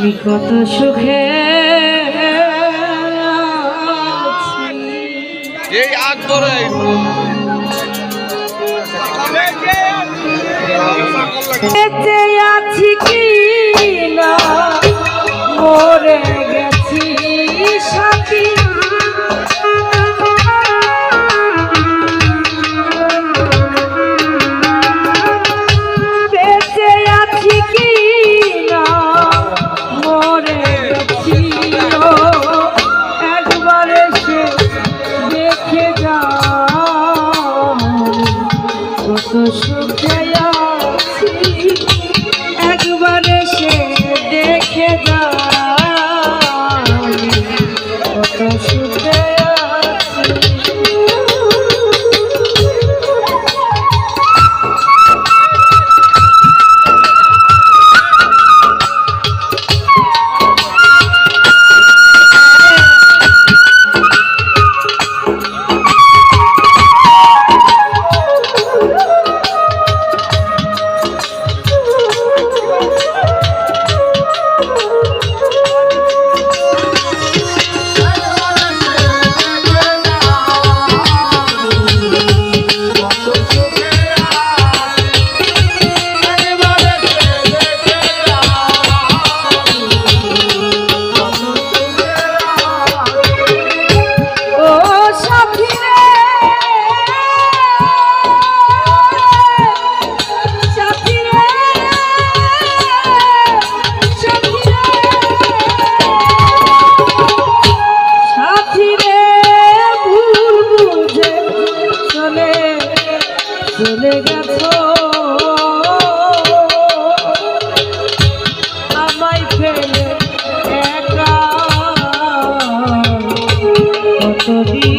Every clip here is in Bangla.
আমি কত সুখে। এই আগ ধরে আছি কি না মরে কত সুখে যদি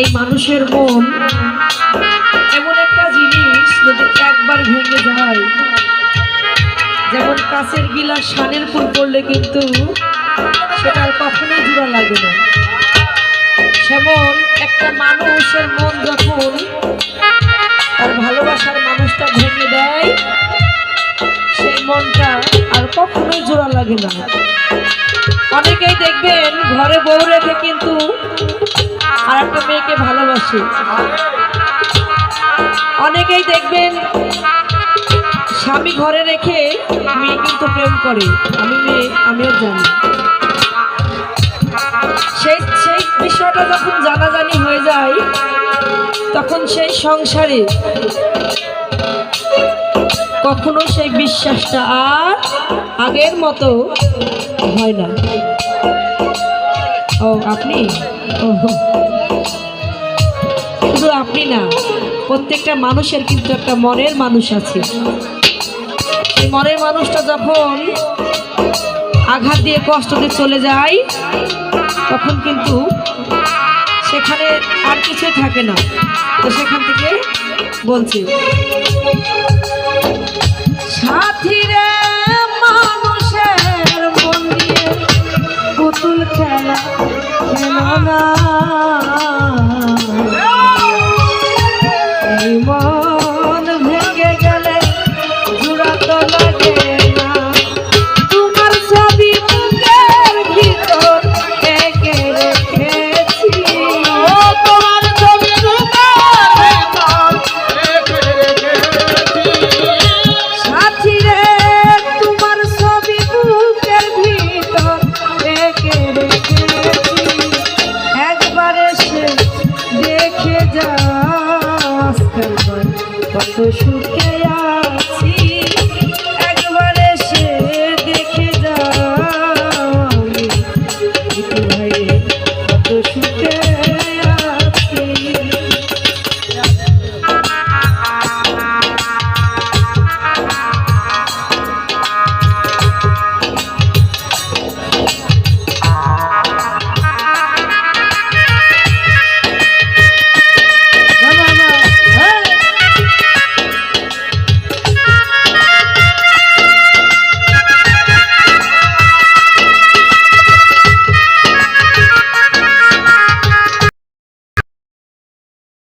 এই মানুষের মন এমন একটা জিনিস যদি একবার ভেঙে যায় যেমন কাছের গিলাস সানের ফুল পড়লে কিন্তু সেটা আর কখনোই জোড়া লাগে না। যেমন একটা মানুষের মন যখন তার ভালোবাসার মানুষটা ভেঙে দেয়, সেই মনটা আর কখনোই জোড়া লাগে না। অনেকেই দেখবেন ঘরে বউ রেখে কিন্তু আর একটা মেয়েকে ভালোবাসে। অনেকেই দেখবেন স্বামী ঘরে রেখে মেয়ে কিন্তু প্রেম করে। আমি মেয়ে, আমিও জানি। সেই সেই বিষয়টা যখন জানাজানি হয়ে যায়, তখন সেই সংসারে কখনো সেই বিশ্বাসটা আর আগের মতো হয় না। ও, আপনি? শুধু আপনি না, প্রত্যেকটা মানুষের কিন্তু একটা মনের মানুষ আছে। সেই মনের মানুষটা যখন আঘাত দিয়ে কষ্ট দিয়ে চলে যায়, তখন কিন্তু সেখানে আর কিছুই থাকে না। তো সেখান থেকে বলছে।